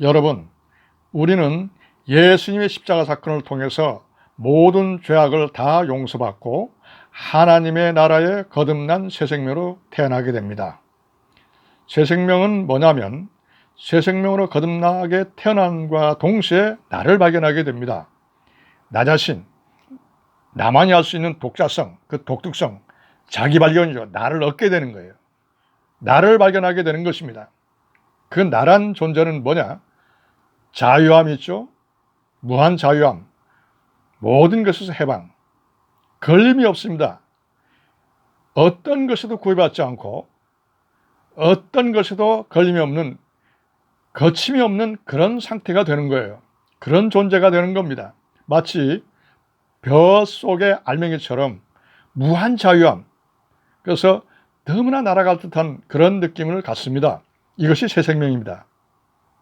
여러분, 우리는 예수님의 십자가 사건을 통해서 모든 죄악을 다 용서받고 하나님의 나라에 거듭난 새 생명으로 태어나게 됩니다. 새 생명은 뭐냐면 새 생명으로 거듭나게 태어남과 동시에 나를 발견하게 됩니다. 나 자신, 나만이 할 수 있는 독자성, 그 독특성, 자기 발견이죠. 나를 얻게 되는 거예요. 나를 발견하게 되는 것입니다. 그 나란 존재는 뭐냐? 자유함이 있죠. 무한 자유함. 모든 것에서 해방. 걸림이 없습니다. 어떤 것에도 구애받지 않고 어떤 것에도 걸림이 없는 거침이 없는 그런 상태가 되는 거예요. 그런 존재가 되는 겁니다. 마치 벼 속의 알맹이처럼 무한 자유함. 그래서 너무나 날아갈 듯한 그런 느낌을 갖습니다. 이것이 새 생명입니다.